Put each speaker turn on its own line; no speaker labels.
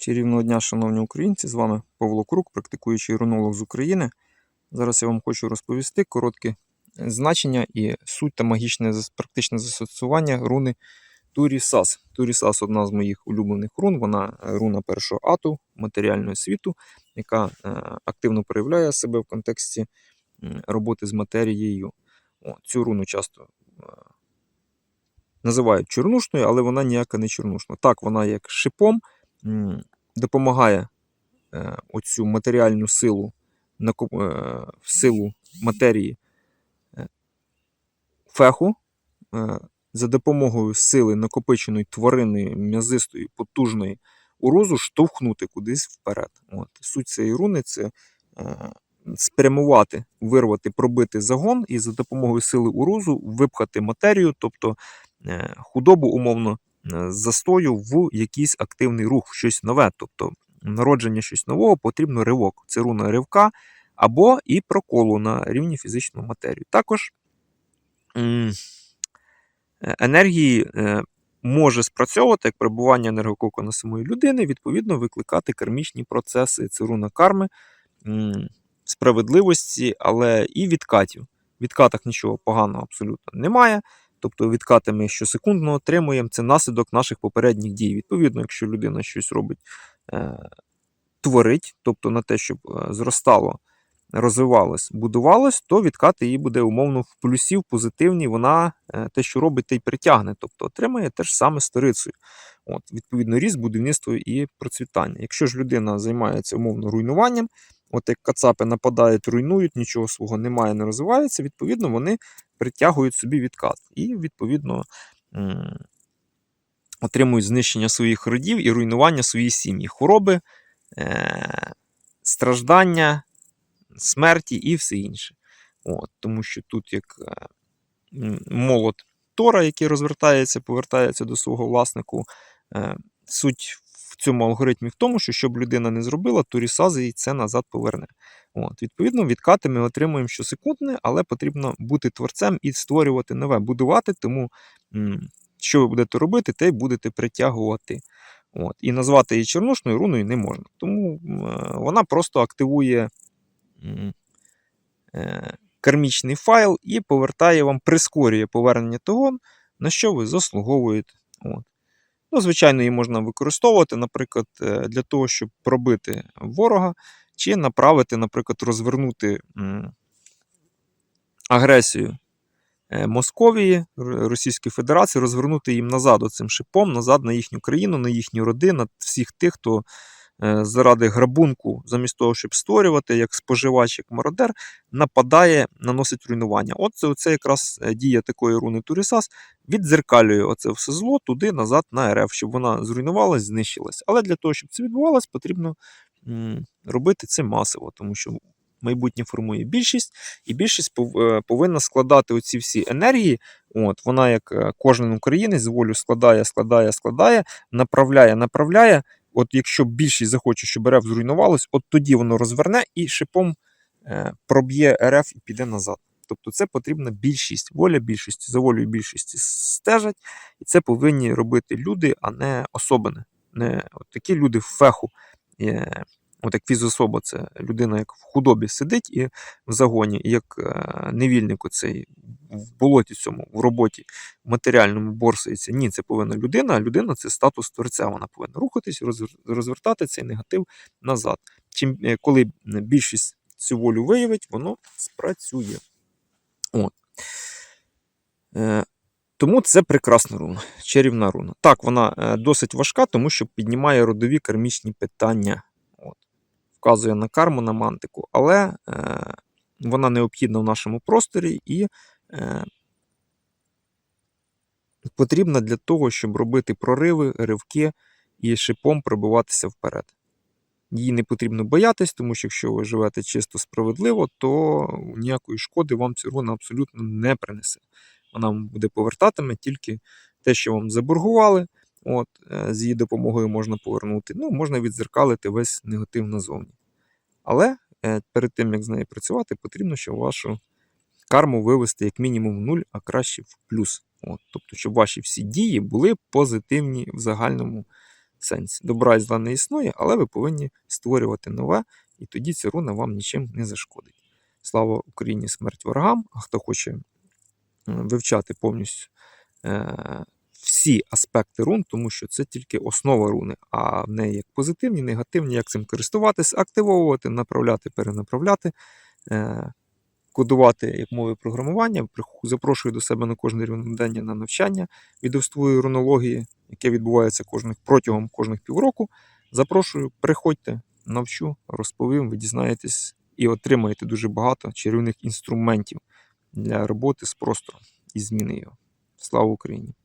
Чарівного дня, шановні українці, з вами Павло Крук, практикуючий рунолог з України. Зараз я вам хочу розповісти коротке значення і суть та магічне практичне застосування руни Турісас. Турісас одна з моїх улюблених рун. Вона руна першого ату матеріального світу, яка е, активно проявляє себе в контексті роботи з матерією. Цю руну часто е, називають чорнушною, але вона ніяка не чорнушна. Так, вона як шипом допомагає е, оцю матеріальну силу, е, силу матерії е, феху за допомогою сили накопиченої тваринної, м'язистої, потужної урозу штовхнути кудись вперед. От. Суть цієї руни це спрямувати, вирвати, пробити загон і за допомогою сили урозу випхати матерію, тобто худобу умовно застою в якийсь активний рух, щось нове. Тобто народження щось нового потрібно ривок. Це руна ривка або і проколу на рівні фізичної матерії. Також е, енергії е, може спрацьовувати як перебування енергококона самої людини, відповідно, викликати кармічні процеси. Це руна карми, справедливості, але і відкатів. Відкатах нічого поганого абсолютно немає. Тобто відкати ми щосекундно отримуємо. Це наслідок наших попередніх дій. Відповідно, якщо людина щось робить, е, творить, тобто на те, щоб е, зростало, розвивалось, будувалось, то відкати її буде умовно в плюсі, в позитивній. Вона е, те, що робить, те й притягне, тобто отримає те ж саме сторицею. От, відповідно, ріст, будівництво і процвітання. Якщо ж людина займається умовно руйнуванням, от як кацапи нападають, руйнують, нічого свого немає, не розвивається, відповідно, вони притягують собі відкат. І, відповідно, отримують знищення своїх родів і руйнування своєї сім'ї, хвороби, е- страждання, смерті і все інше. От, тому що тут як е, молот Тора, який розвертається, повертається до свого власнику. Е, суть цьому алгоритмі в тому, що щоб людина не зробила, то рісази їй це назад поверне. От, відповідно, відкати ми отримуємо щосекундне, але потрібно бути творцем і створювати нове, будувати. Тому що ви будете робити, те й будете притягувати. От, і назвати її чорнушною руною не можна. Тому е, вона просто активує е, кармічний файл і повертає вам, прискорює повернення того, на що ви заслуговуєте. От. Ну, звичайно, її можна використовувати, наприклад, е, для того, щоб пробити ворога, чи направити, наприклад, розвернути агресію е, Московії, Російської Федерації, розвернути їм назад оцим шипом, назад на їхню країну, на їхню родину, всіх тих, хто заради грабунку, замість того, щоб створювати, як споживач, як мародер, нападає, наносить руйнування. От це, це якраз е, дія такої руни Турісас віддзеркалює оце все зло туди, назад на РФ, щоб вона зруйнувалась, знищилась. Але для того, щоб це відбувалось, потрібно робити це масово, тому що майбутнє формує більшість, і більшість е, повинна складати оці всі енергії. От, вона, як е, кожен українець, волю складає, складає, складає, направляє, направляє. От якщо більшість захоче, щоб РФ зруйнувалось, от тоді воно розверне і шипом е, проб'є РФ і піде назад. Тобто це потрібна більшість, воля більшості, за волею більшості стежать, і це повинні робити люди, а не особини. Не от такі люди в феху. Е, От як фізособа, це людина, як в худобі сидить і в загоні, і як е, невільник оцей в болоті цьому, в роботі матеріальному борсається. Ні, це повинна людина, а людина це статус творця. Вона повинна рухатись, розвертати цей негатив назад. Чим е, коли більшість цю волю виявить, воно спрацює. От. Е, тому це прекрасна руна, чарівна руна. Так, вона е, досить важка, тому що піднімає родові кармічні питання. От. Вказує на карму, на мантику, але е, вона необхідна в нашому просторі і потрібна для того, щоб робити прориви, ривки і шипом пробиватися вперед. Її не потрібно боятись, тому що якщо ви живете чисто справедливо, то ніякої шкоди вам ця руна абсолютно не принесе. Вона вам буде повертатиме тільки те, що вам заборгували. От, е, з її допомогою можна повернути. Ну, можна відзеркалити весь негатив назовні. Але е, перед тим, як з нею працювати, потрібно, щоб вашу карму вивести як мінімум в нуль, а краще в плюс. От, тобто, щоб ваші всі дії були позитивні в загальному сенсі. Добра і зла не існує, але ви повинні створювати нове, і тоді ця руна вам нічим не зашкодить. Слава Україні, смерть ворогам! А хто хоче вивчати повністю е, всі аспекти рун, тому що це тільки основа руни, а в неї як позитивні, негативні, як цим користуватись, активовувати, направляти, перенаправляти, е, кодувати як мови програмування. Запрошую до себе на кожне рівнодення на навчання відовствую рунології, яке відбувається кожних, протягом кожних півроку. Запрошую, приходьте, навчу, розповім, ви дізнаєтесь і отримаєте дуже багато чарівних інструментів для роботи з простором і зміни його. Слава Україні!